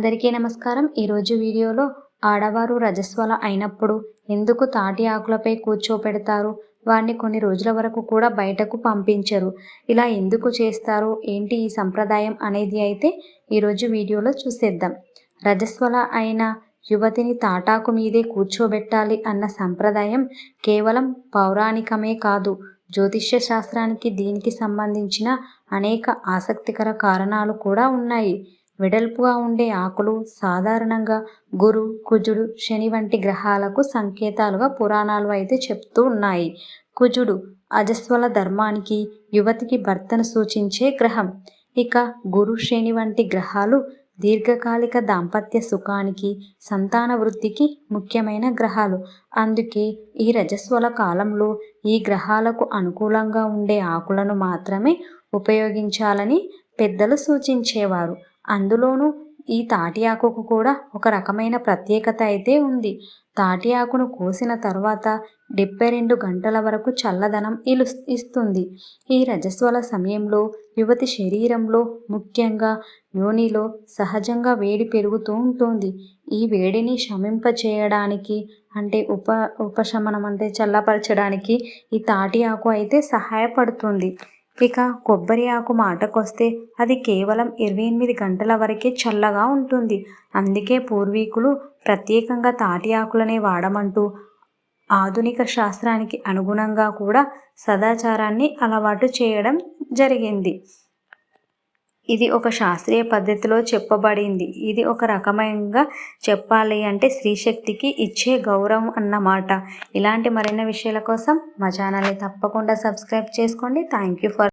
అందరికీ నమస్కారం. ఈరోజు వీడియోలో ఆడవారు రజస్వల అయినప్పుడు ఎందుకు తాటి ఆకులపై కూర్చోపెడతారు? వారిని కొన్ని రోజుల వరకు కూడా బయటకు పంపించరు. ఇలా ఎందుకు చేస్తారు? ఏంటి ఈ సంప్రదాయం అనేది అయితే ఈరోజు వీడియోలో చూసేద్దాం. రజస్వల అయిన యువతిని తాటాకు మీదే కూర్చోబెట్టాలి అన్న సంప్రదాయం కేవలం పౌరాణికమే కాదు జ్యోతిష్య శాస్త్రానికి దీనికి సంబంధించిన అనేక ఆసక్తికర కారణాలు కూడా ఉన్నాయి. వెడల్పుగా ఉండే ఆకులు సాధారణంగా గురు కుజుడు శని వంటి గ్రహాలకు సంకేతాలుగా పురాణాలు అయితే చెప్తూ ఉన్నాయి. కుజుడు అజస్వల ధర్మానికి యువతికి భర్తను సూచించే గ్రహం. ఇక గురు శని వంటి గ్రహాలు దీర్ఘకాలిక దాంపత్య సుఖానికి సంతాన వృద్ధికి ముఖ్యమైన గ్రహాలు. అందుకే ఈ రజస్వల కాలంలో ఈ గ్రహాలకు అనుకూలంగా ఉండే ఆకులను మాత్రమే ఉపయోగించాలని పెద్దలు సూచించేవారు. అందులోనూ ఈ తాటి ఆకుకు కూడా ఒక రకమైన ప్రత్యేకత అయితే ఉంది. తాటి ఆకును కోసిన తర్వాత డెబ్బై రెండు గంటల వరకు చల్లదనం ఇలు ఇస్తుంది. ఈ రజస్వల సమయంలో యువతి శరీరంలో ముఖ్యంగా యోనిలో సహజంగా వేడి పెరుగుతూ ఉంటుంది. ఈ వేడిని శమింపచేయడానికి అంటే ఉప ఉపశమనం అంటే చల్లపరచడానికి ఈ తాటి ఆకు అయితే సహాయపడుతుంది. ఇక కొబ్బరి ఆకు మాటకొస్తే అది కేవలం ఇరవై ఎనిమిది గంటల వరకే చల్లగా ఉంటుంది. అందుకే పూర్వీకులు ప్రత్యేకంగా తాటి ఆకులనే వాడమంటూ ఆధునిక శాస్త్రానికి అనుగుణంగా కూడా సదాచారాన్ని అలవాటు చేయడం జరిగింది. ఇది ఒక శాస్త్రీయ పద్ధతిలో చెప్పబడింది. ఇది ఒక రకమైనగా చెప్పాలి అంటే స్త్రీశక్తికి ఇచ్చే గౌరవం అన్నమాట ఇలాంటి మరిన్ని విషయాల కోసం మా ఛానల్ని తప్పకుండా సబ్స్క్రైబ్ చేసుకోండి. Thank you for